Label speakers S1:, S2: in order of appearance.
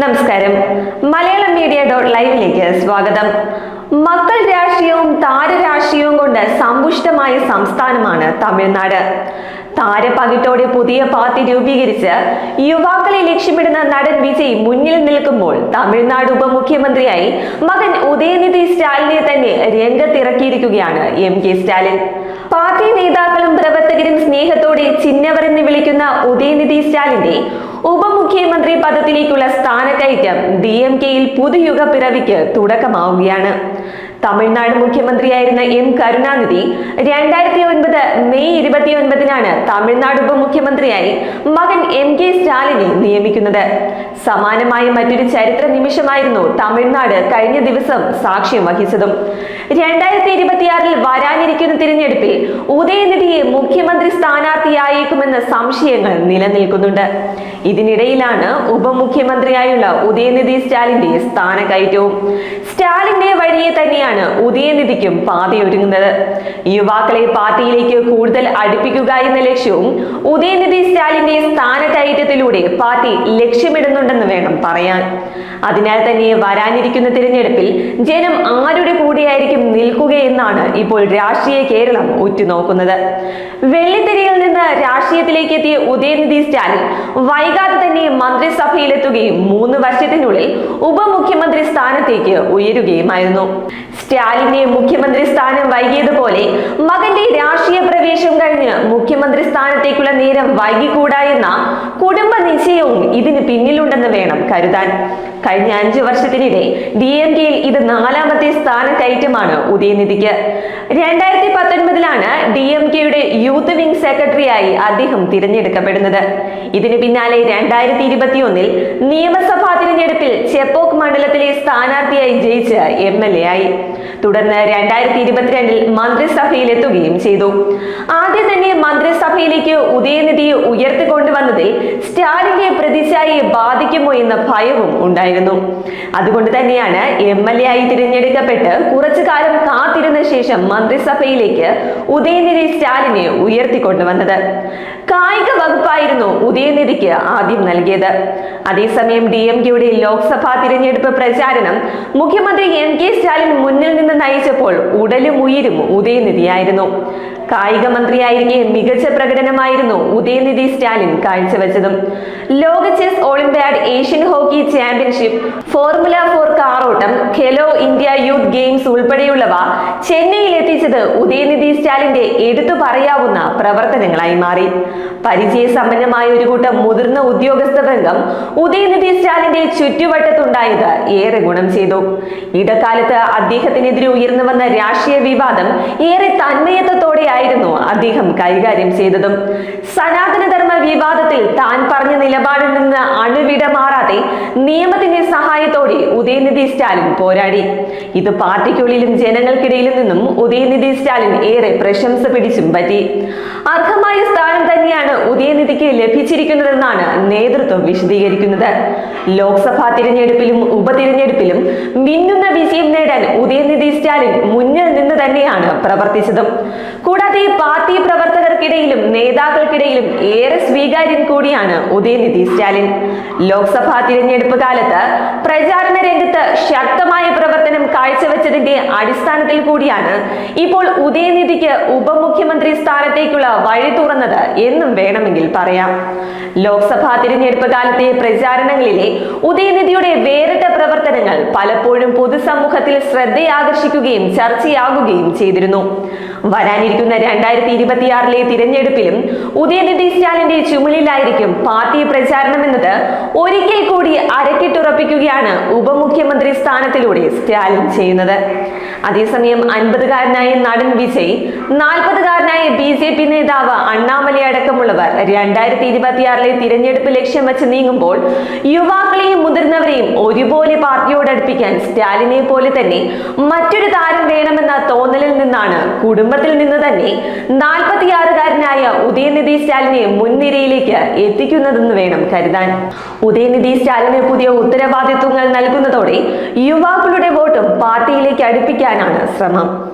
S1: നമസ്കാരം. Malayalam media dot ലൈവിലേക്ക് സ്വാഗതം. മക്കൾ രാഷ്ട്രീയവും താരരാഷ്ട്രീയവും കൊണ്ട് സമ്പുഷ്ടമായ സംസ്ഥാനമാണ് തമിഴ്നാട്. താരപകിട്ടോടെ പുതിയ പാർട്ടി രൂപീകരിച്ച് യുവാക്കളെ ലക്ഷ്യമിടുന്ന നടൻ വിജയ് മുന്നിൽ നിൽക്കുമ്പോൾ തമിഴ്നാട് ഉപമുഖ്യമന്ത്രിയായി മകൻ ഉദയനിധി സ്റ്റാലിനെ തന്നെ രംഗത്തിറക്കിയിരിക്കുകയാണ് എം കെ സ്റ്റാലിൻ. പാർട്ടി നേതാക്കളും പ്രവർത്തകരും സ്നേഹത്തോടെ ചിന്നവർ എന്ന് വിളിക്കുന്ന ഉദയനിധി സ്റ്റാലിന്റെ ഉപമുഖ്യമന്ത്രി പദത്തിലേക്കുള്ള സ്ഥാനക്കയറ്റം ഡി എം കെയിൽ പുതുയുഗ പിറവിക്ക് തുടക്കമാവുകയാണ്. തമിഴ്നാട് മുഖ്യമന്ത്രിയായിരുന്ന എം കരുണാനിധി രണ്ടായിരത്തി ഒൻപത് മെയ് ഇരുപത്തി ഒൻപതിനാണ് തമിഴ്നാട് ഉപമുഖ്യമന്ത്രിയായി മകൻ എം കെ സ്റ്റാലിനെ നിയമിക്കുന്നത്. സമാനമായ മറ്റൊരു ചരിത്ര നിമിഷമായിരുന്നു തമിഴ്നാട് കഴിഞ്ഞ ദിവസം സാക്ഷ്യം വഹിച്ചതും. രണ്ടായിരത്തി ഇരുപത്തിയാറിൽ വരാനിരിക്കുന്ന തിരഞ്ഞെടുപ്പിൽ ഉദയനിധിയെ മുഖ്യമന്ത്രി സ്ഥാനാർത്ഥിയായേക്കുമെന്ന സംശയങ്ങൾ നിലനിൽക്കുന്നുണ്ട്. ഇതിനിടയിലാണ് ഉപമുഖ്യമന്ത്രിയായുള്ള ഉദയനിധി സ്റ്റാലിന്റെ സ്ഥാനക്കയറ്റവും. സ്റ്റാലിന്റെ വഴിയെ തന്നെയാണ് ഉദയനിധിക്കും പാതയൊരുങ്ങുന്നത് യുവാക്കളെ പാർട്ടിയിലേക്ക് കൂടുതൽ അടുപ്പിക്കുക എന്ന ലക്ഷ്യവും ഉദയനിധി സ്റ്റാലിന്റെ സ്ഥാനക്കയറ്റത്തിലൂടെ പാർട്ടി ലക്ഷ്യമിടുന്നുണ്ടെന്ന് വേണം പറയാൻ. അതിനാൽ തന്നെ വരാനിരിക്കുന്ന തിരഞ്ഞെടുപ്പിൽ ജനം ആരുടെ കൂടെയായിരിക്കും നിൽക്കുകയെന്നാണ് ഇപ്പോൾ രാഷ്ട്രീയ കേരളം ഉറ്റുനോക്കുന്നത്. വെള്ളിത്തിരിയിൽ നിന്ന് രാഷ്ട്രീയത്തിലേക്ക് എത്തിയ ഉദയനിധി സ്റ്റാലിൻ വൈകാതെ തന്നെ മന്ത്രിസഭയിലെത്തുകയും മൂന്ന് വർഷത്തിനുള്ളിൽ ഉപമുഖ്യമന്ത്രി സ്ഥാനത്തേക്ക് ഉയരുകയുമായിരുന്നു. സ്റ്റാലിന്റെ മുഖ്യമന്ത്രി സ്ഥാനം വൈകിയതുപോലെ മകന്റെ രാഷ്ട്രീയ പ്രവേശം കഴിഞ്ഞ് മുഖ്യമന്ത്രി സ്ഥാനത്തേക്കുള്ള നേരം വൈകിക്കൂടാ എന്ന കുടുംബ നിശ്ചയവും ഇതിന് പിന്നിലുണ്ടെന്ന് വേണം കരുതാൻ. കഴിഞ്ഞ അഞ്ചു വർഷത്തിനിടെ ഡി എം കെയിൽ ഇത് നാലാമത്തെ സ്ഥാനം കയറ്റമാണ് ഉദയനിധിക്ക്. രണ്ടായിരത്തി പത്തൊൻപതിലാണ് ഡി എം കെയുടെ യൂത്ത് വിംഗ് സെക്രട്ടറിയായി അദ്ദേഹം തിരഞ്ഞെടുക്കപ്പെടുന്നത്. ഇതിന് പിന്നാലെ രണ്ടായിരത്തി ഇരുപത്തിയൊന്നിൽ നിയമസഭാ തിരഞ്ഞെടുപ്പിൽ ചെപ്പോക്ക് മണ്ഡലത്തിലെ സ്ഥാനാർത്ഥിയായി ജയിച്ച് എം എൽ എ ആയി. തുടർന്ന് രണ്ടായിരത്തി ഇരുപത്തിരണ്ടിൽ മന്ത്രിസഭയിലെത്തുകയും ചെയ്തു. ആദ്യം തന്നെ മന്ത്രിസഭയിലേക്ക് ഉദയനിധിയെ ഉയർത്തിക്കൊണ്ടുവന്നതിൽ സ്റ്റാലിന്റെ പ്രതിച്ഛായയെ ബാധിക്കുമോ എന്ന ഭയവും ഉണ്ടായിരുന്നു. അതുകൊണ്ട് തന്നെയാണ് എം എൽ എ ആയി തിരഞ്ഞെടുക്കപ്പെട്ട് കുറച്ചു കാലം കാത്തിരുന്ന ശേഷം മന്ത്രിസഭയിലേക്ക് ഉദയനിധി സ്റ്റാലിനെ ഉയർത്തിക്കൊണ്ടുവന്നത്. കായിക വകുപ്പായിരുന്നു ഉദയനിധിക്ക് ആദ്യം നൽകിയത്. അതേസമയം ഡി എം കെയുടെ ലോക്സഭാ തിരഞ്ഞെടുപ്പ് പ്രചാരണം മുഖ്യമന്ത്രി എം കെ സ്റ്റാലിൻ മുന്നിൽ നിന്ന് നയിച്ചപ്പോൾ ഉടലും ഉയരും ഉദയനിധിയായിരുന്നു. കായിക മന്ത്രിയായിരിക്കെ മികച്ച പ്രകടനമായിരുന്നു ഉദയനിധി സ്റ്റാലിൻ കാഴ്ചവെച്ചതും ലോക chess olympiad Asian hockey championship formula four Khelo India youth games ഉൾപ്പെടെയുള്ളവ ചെന്നൈയിൽ എത്തിച്ചത് ഉദയനിധി സ്റ്റാലിന്റെ എടുത്തു പറയാവുന്ന പ്രവർത്തനങ്ങളായി മാറി. പരിചയസമ്പന്നമായ ഒരു കൂട്ടം മുതിർന്ന ഉദ്യോഗസ്ഥ ബന്ധം ഉദയനിധി സ്റ്റാലിന്റെ ചുറ്റുവട്ടത്തുണ്ടായത് ഏറെ ഗുണം ചെയ്തു. ഇടക്കാലത്ത് അദ്ദേഹത്തിനെതിരെ ഉയർന്നു വന്ന രാഷ്ട്രീയ വിവാദം ഏറെ തന്മയത്വത്തോടെയായിരുന്നു അദ്ദേഹം കൈകാര്യം ചെയ്തതും. സനാതനധർമ്മ വിവാദത്തിൽ താൻ പറഞ്ഞ നിലപാടിൽ നിന്ന് അണുവിട മാറാതെ നിയമത്തിന്റെ സഹായത്തോടെ ഉദയനിധി സ്റ്റാലിൻ പോരാടി. ഇത് പാർട്ടിക്കുള്ളിലും ജനങ്ങൾക്കിടയിലും നിന്നും ഉദയനിധി സ്റ്റാലിൻ ഏറെ പ്രശംസ പിടിച്ചും പറ്റി. അർഹമായ തന്നെയാണ് ഉദയനിധിക്ക് ലഭിച്ചിരിക്കുന്നതെന്നാണ് നേതൃത്വം വിശദീകരിക്കുന്നത്. ലോക്സഭാ തിരഞ്ഞെടുപ്പിലും ഉപതിരഞ്ഞെടുപ്പിലും മിന്നുന്ന വിജയം നേടാൻ ഉദയനിധി സ്റ്റാലിൻ മുന്നിൽ നിന്ന് തന്നെയാണ് പ്രവർത്തിച്ചതും. കൂടാതെ പാർട്ടി പ്രവർത്തകർക്കിടയിലും നേതാക്കൾക്കിടയിലും ഏറെ സ്വീകാര്യൻ കൂടിയാണ് ഉദയനിധി സ്റ്റാലിൻ. ലോക്സഭാ തിരഞ്ഞെടുപ്പ് കാലത്ത് പ്രചാരണ രംഗത്ത് ശക്തമായ പ്രവർത്തനം കാഴ്ചവെച്ചതിന്റെ അടിസ്ഥാനത്തിൽ കൂടിയാണ് ഇപ്പോൾ ഉദയനിധിക്ക് ഉപമുഖ്യമന്ത്രി സ്ഥാനത്തേക്കുള്ള വഴി തുറന്നത് എന്നും വേണമെങ്കിൽ പറയാം. ലോക്സഭാ തിരഞ്ഞെടുപ്പ് കാലത്തെ പ്രചാരണങ്ങളിലെ ഉദയനിധിയുടെ വേറിട്ട പ്രവർത്തനങ്ങൾ പലപ്പോഴും പൊതുസമൂഹത്തിൽ ശ്രദ്ധയാകർഷിക്കുകയും ചർച്ചയാകുകയും ചെയ്തിരുന്നു. വരാനിരിക്കുന്ന രണ്ടായിരത്തി ഇരുപത്തിയാറിലെ തിരഞ്ഞെടുപ്പിലും ഉദയനിധി സ്റ്റാലിന്റെ ചുമലിലായിരിക്കും പാർട്ടി പ്രചാരണം എന്നത് ഒരിക്കൽ കൂടി അരക്കിട്ടുറപ്പിക്കുകയാണ് ഉപമുഖ്യമന്ത്രി സ്ഥാനത്തിലൂടെ സ്റ്റാലിൻ ചെയ്യുന്നത്. അതേസമയം അൻപതുകാരനായ നടൻ വിജയ് നാൽപ്പതുകാരനായ ബി ജെ പി നേതാവ് അണ്ണാമലൈ അടക്കമുള്ളവർ രണ്ടായിരത്തി ഇരുപത്തിയാറിലെ തിരഞ്ഞെടുപ്പ് ലക്ഷ്യം വെച്ച് നീങ്ങുമ്പോൾ യുവാക്കളെയും മുതിർന്നവരെയും ഒരുപോലെ പാർട്ടിയോട് അടുപ്പിക്കാൻ സ്റ്റാലിനെ പോലെ തന്നെ മറ്റൊരു താരം വേണമെന്ന തോന്നലിൽ നിന്നാണ് കുടുംബത്തിൽ നിന്ന് തന്നെ നാൽപ്പത്തിയാറുകാരനായ ഉദയനിധി സ്റ്റാലിനെ മുൻനിരയിലേക്ക് എത്തിക്കുന്നതെന്ന് വേണം കരുതാൻ. ഉദയനിധി സ്റ്റാലിന് പുതിയ ഉത്തരവാദിത്വങ്ങൾ നൽകുന്നതോടെ യുവാക്കളുടെ വോട്ടും പാർട്ടിയിലേക്ക് yani hani ısıramam.